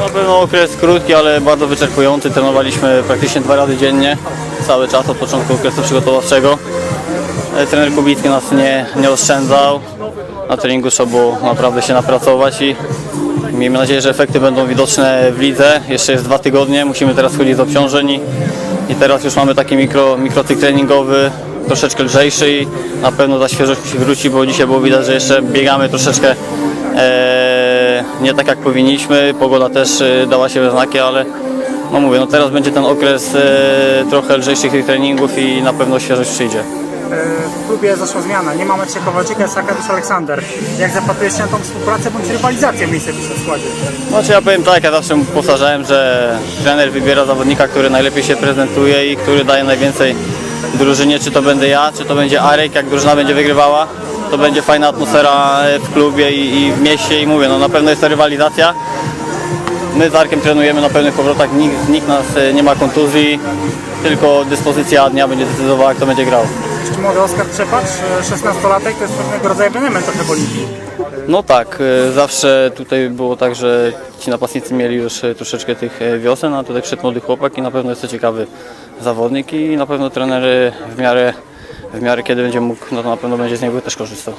Na pewno okres krótki, ale bardzo wyczerpujący. Trenowaliśmy praktycznie dwa razy dziennie, cały czas od początku okresu przygotowawczego. E, Trener Kubicki nas nie, nie oszczędzał. Na treningu trzeba było naprawdę się napracować i miejmy nadzieję, że efekty będą widoczne w lidze. Jeszcze jest dwa tygodnie, musimy teraz chodzić z obciążeń i, i teraz już mamy taki mikro, mikrocykl treningowy, troszeczkę lżejszy i na pewno ta świeżość musi wrócić, bo dzisiaj było widać, że jeszcze biegamy troszeczkę e, nie tak jak powinniśmy. Pogoda też e, dała się we znaki, ale no mówię, no teraz będzie ten okres e, trochę lżejszych tych treningów i na pewno świeżość przyjdzie. W klubie zaszła zmiana. Nie ma Macieja Kowalczyka, jest Arkadiusz Aleksander. Jak zapatrujesz się na tą współpracę bądź rywalizację miejsce w tym składzie? Znaczy ja powiem tak, ja zawsze powtarzałem, że trener wybiera zawodnika, który najlepiej się prezentuje i który daje najwięcej drużynie, czy to będę ja, czy to będzie Arek, jak drużyna będzie wygrywała. To będzie fajna atmosfera e, w klubie i, i w mieście i mówię, no na pewno jest to rywalizacja. My z Arkiem trenujemy na pełnych obrotach, nikt, nas e, nie ma kontuzji, tylko dyspozycja dnia będzie decydowała, kto będzie grał. Jeśli mogę, Oskar Trzepacz, e, 16-latek, to jest pewnego rodzaju ewenement trochę w Olimpii. No tak, e, zawsze tutaj było tak, że ci napastnicy mieli już e, troszeczkę tych e, wiosen, a tutaj wszedł młody chłopak i na pewno jest to ciekawy zawodnik i na pewno trener e, w miarę, w miarę kiedy będzie mógł, no to na pewno będzie z niego też korzystał.